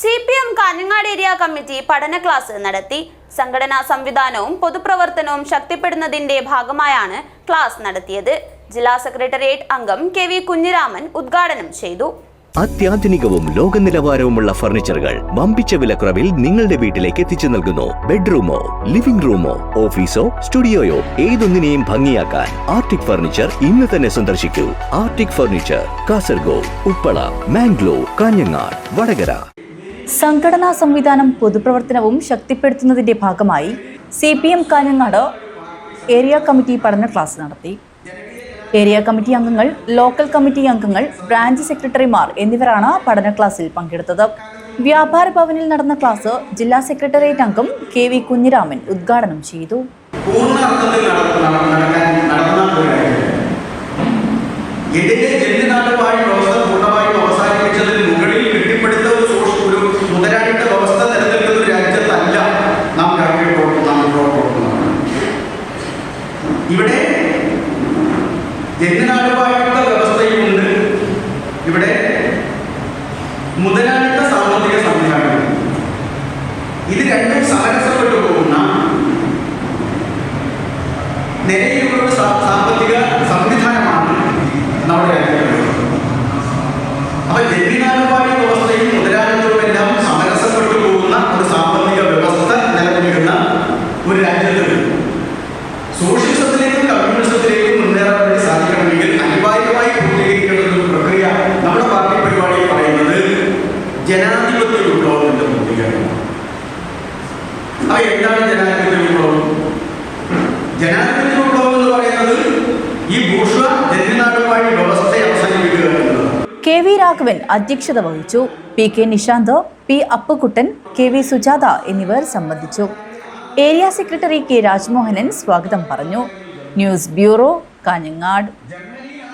C P M Kanhangad area committee പഠന class നടത്തി. സംഘടനാ സംവിധാനവും പൊതുപ്രവർത്തനവും ശക്തിപ്പെടുന്നതിന്റെ ഭാഗമായാണ് ക്ലാസ് നടത്തിയത്. ജില്ലാ സെക്രട്ടേറിയറ്റ് അംഗം കെ വി കുഞ്ഞിരാമൻ ഉദ്ഘാടനം ചെയ്തു. അത്യാധുനികവും ലോക നിലവാരവുമുള്ള ഫർണിച്ചറുകൾ വമ്പിച്ച വിലക്കുറവിൽ നിങ്ങളുടെ വീട്ടിലേക്ക് എത്തിച്ചു നൽകുന്നു. ബെഡ്റൂമോ ലിവിംഗ് റൂമോ ഓഫീസോ സ്റ്റുഡിയോയോ ഏതൊന്നിനെയും ഭംഗിയാക്കാൻ ആർട്ടിക് ഫർണിച്ചർ ഇന്ന് തന്നെ സന്ദർശിക്കൂ. Arctic furniture Kasaragod Uppala Mangalore Kanhangad Vadakara. സംഘടനാ സംവിധാനം പൊതുപ്രവർത്തനവും ശക്തിപ്പെടുത്തുന്നതിന്റെ ഭാഗമായി C P M Kanhangad area committee പഠന ക്ലാസ് നടത്തി. ഏരിയ കമ്മിറ്റി അംഗങ്ങൾ ലോക്കൽ കമ്മിറ്റി അംഗങ്ങൾ ബ്രാഞ്ച് സെക്രട്ടറിമാർ എന്നിവരാണ് പഠന ക്ലാസ്സിൽ പങ്കെടുത്തത്. വ്യാപാര ഭവനിൽ നടന്ന ക്ലാസ് ജില്ലാ സെക്രട്ടേറിയറ്റ് അംഗം കെ വി കുഞ്ഞിരാമൻ ഉദ്ഘാടനം ചെയ്തു. ജന്യനാട്ടുവാഴിത്ത വ്യവസ്ഥയുമുണ്ട് ഇവിടെ മുതലാളിത്ത സാമ്പത്തിക സംവിധാനം. ഇത് രണ്ടും സമരസപ്പെട്ടു പോകുന്ന നിലയിലുള്ള സാമ്പത്തിക സംവിധാനമാണ് നമ്മുടെ രാജ്യത്ത്. അപ്പൊ ജന്മിനാനുപായ കെ വി രാഘവൻ അധ്യക്ഷത വഹിച്ചു. P K Nishanth P Appukuttan K V Sujatha എന്നിവർ സംബന്ധിച്ചു. ഏരിയ സെക്രട്ടറി കെ രാജ്മോഹനൻ സ്വാഗതം പറഞ്ഞു. News bureau Kanhangad.